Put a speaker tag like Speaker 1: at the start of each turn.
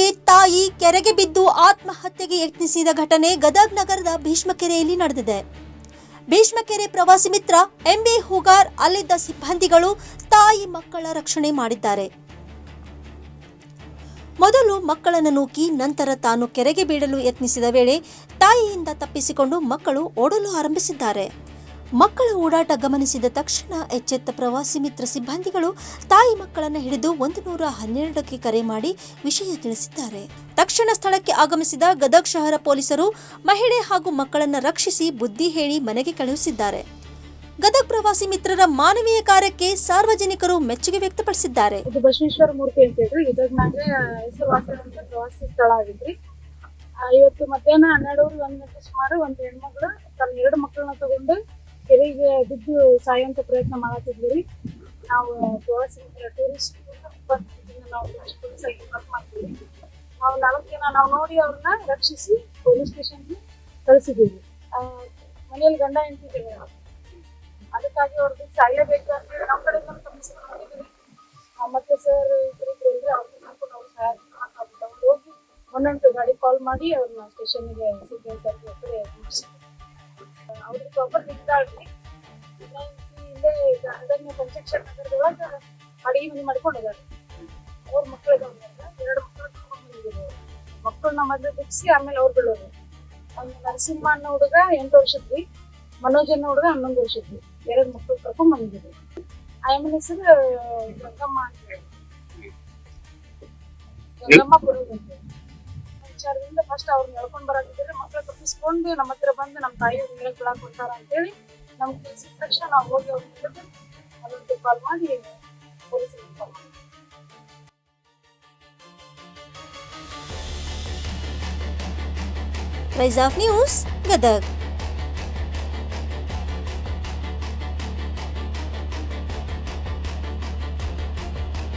Speaker 1: ತಾಯಿ ಕೆರೆಗೆ ಬಿದ್ದು ಆತ್ಮಹತ್ಯೆಗೆ ಯತ್ನಿಸಿದ ಘಟನೆ ಗದಗ್ ನಗರದ ಭೀಷ್ಮಕೆರೆಯಲ್ಲಿ ನಡೆದಿದೆ. ಭೀಷ್ಮಕೆರೆ ಪ್ರವಾಸಿ ಮಿತ್ರ ಎಂಬಿ ಹುಗಾರ್ ಅಲ್ಲಿದ್ದ ಸಿಬ್ಬಂದಿಗಳು ತಾಯಿ ಮಕ್ಕಳ ರಕ್ಷಣೆ ಮಾಡಿದ್ದಾರೆ. ಮೊದಲು ಮಕ್ಕಳನ್ನು ನೂಕಿ ನಂತರ ತಾನು ಕೆರೆಗೆ ಬೀಳಲು ಯತ್ನಿಸಿದ ವೇಳೆ ತಾಯಿಯಿಂದ ತಪ್ಪಿಸಿಕೊಂಡು ಮಕ್ಕಳು ಓಡಲು ಆರಂಭಿಸಿದ್ದಾರೆ. ಮಕ್ಕಳ ಓಡಾಟ ಗಮನಿಸಿದ ತಕ್ಷಣ ಎಚ್ಚೆತ್ತ ಪ್ರವಾಸಿ ಮಿತ್ರ ಸಿಬ್ಬಂದಿಗಳು ತಾಯಿ ಮಕ್ಕಳನ್ನು ಹಿಡಿದು ಒಂದು ನೂರ ಹನ್ನೆರಡಕ್ಕೆ ಕರೆ ಮಾಡಿ ವಿಷಯ ತಿಳಿಸಿದ್ದಾರೆ. ತಕ್ಷಣ ಸ್ಥಳಕ್ಕೆ ಆಗಮಿಸಿದ ಗದಗ್ ಶಹರ ಪೊಲೀಸರು ಮಹಿಳೆ ಹಾಗೂ ಮಕ್ಕಳನ್ನು ರಕ್ಷಿಸಿ ಬುದ್ಧಿ ಹೇಳಿ ಮನೆಗೆ ಕಳುಹಿಸಿದ್ದಾರೆ. ಗದಗ್ ಪ್ರವಾಸಿ ಮಿತ್ರರ ಮಾನವೀಯ ಕಾರ್ಯಕ್ಕೆ ಸಾರ್ವಜನಿಕರು ಮೆಚ್ಚುಗೆ ವ್ಯಕ್ತಪಡಿಸಿದ್ದಾರೆ.
Speaker 2: ಇದು ಬಸವೇಶ್ವರ ಮೂರ್ತಿ ಅಂತ ಹೇಳ್ರಿ. ಪ್ರವಾಸಿ ಸ್ಥಳ ಆಗಿದ್ರಿ. ಇವತ್ತು ಮಧ್ಯಾಹ್ನ ಹನ್ನೆರಡು ಒಂದು ಗಂಟೆ ಸುಮಾರು ಒಂದ್ ಹೆಣ್ಮಗಳು ತನ್ನ ಎರಡು ಮಕ್ಕಳನ್ನ ತಗೊಂಡು ಕೆರೆಗೆ ಬಿದ್ದು ಸಾಯುವಂತ ಪ್ರಯತ್ನ ಮಾಡತ್ತಿದ್ವಿ ನಾವು ಪ್ರವಾಸಿ ಟೂರಿಸ್ಟ್ ನಾವು ವರ್ಕ್ ನಾವು ನಾಲ್ಕು ಜನ ನಾವು ನೋಡಿ ಅವ್ರನ್ನ ರಕ್ಷಿಸಿ ಪೊಲೀಸ್ ಸ್ಟೇಷನ್ಗೆ ಕಳಿಸಿದ್ದೀವಿ ಮನೆಯಲ್ಲಿ ಗಂಡ ಹೆಂಡತಿದ್ದೇವೆ ಅದಕ್ಕಾಗಿ ಅವ್ರದ್ದು ಸಾಯಲೇಬೇಕು ಅಂತ ನಮ್ಮ ಕಡೆ ತಪ್ಪಿಸ್ಕೊಂಡಿದ್ದೀವಿ ಆ, ಮತ್ತೆ ಸರ್ ಇಬ್ಬರಿದ್ರು ಅಂದ್ರೆ ಅವ್ರಿಗೆ ಕರ್ಕೊಂಡು ಅವ್ರು ಸಹಾಯ ಅವ್ರು ಹೋಗಿ ಒಂದೊಂದು ಗಾಡಿ ಕಾಲ್ ಮಾಡಿ ಅವ್ರನ್ನ ಸ್ಟೇಷನ್ಗೆ ಸಿಗ್ಬೇಕು ಅವ್ರಿಗೆ ಪ್ರಾಪರ್ ನಿಂತಾಳ್ರಿ ಗದಗಿನ ಪಂಚಕ್ಷರ ನಗರದೊಳಗೆ ಅಡಿಗೆ ಮನೆ ಮಾಡ್ಕೊಂಡಿದ್ದಾರೆ. ಅವ್ರ ಮಕ್ಕಳಿಗೆ ಎರಡು ಮಕ್ಕಳು ಮಕ್ಕಳನ್ನ ಮೊದಲು ಬಿಡಿಸಿ ಆಮೇಲೆ ಅವ್ರು ಬೀಳೋರು. ಒಂದು ನರಸಿಂಹ ಅನ್ನೋ ಹುಡುಗ ಎಂಟು ವರ್ಷದ್ವಿ. ಮನೋಜ್ ಅನ್ನೋ ಹುಡುಗ ಹನ್ನೊಂದು ವರ್ಷದ್ವಿ. ಎರಡು ಮಕ್ಕಳು ಕರ್ಕೊಂಡ್ ಬಂದಿದ್ರು ಆಮೇಲೆ ಹೆಸರು ಗಂಗಮ್ಮ ಅಂತ ಹೇಳಿ. ಗಂಗಮ್ಮ ಬರೋದು ಅಂತ ಹೇಳಿ. ವಿಚಾರದಿಂದ ಫಸ್ಟ್ ಅವ್ರನ್ನ ಹೇಳ್ಕೊಂಡ್ ಬರಾಕಿದ್ರೆ ಮಕ್ಳ ತಪ್ಪಿಸ್ಕೊಂಡು ನಮ್ಮ ಹತ್ರ ಬಂದು ನಮ್ಮ ತಾಯಿ ಹೇಳಕ್ ಕೊಡ್ತಾರ ಅಂತೇಳಿ ನಮ್ಗೆ ತಿಳಿಸಿದ ತಕ್ಷಣ ನಾವು ಹೋಗಿ ಅವ್ರನ್ನ ಹಿಡಿದು ಅದಕ್ಕೆ ಕಾಲ್ ಮಾಡಿ ಪೊಲೀಸರಿಗೆ ಕಾಲ್ ಮಾಡಿ
Speaker 1: ರೈಸ್ ಆಫ್ ನ್ಯೂಸ್ ಗದಗ್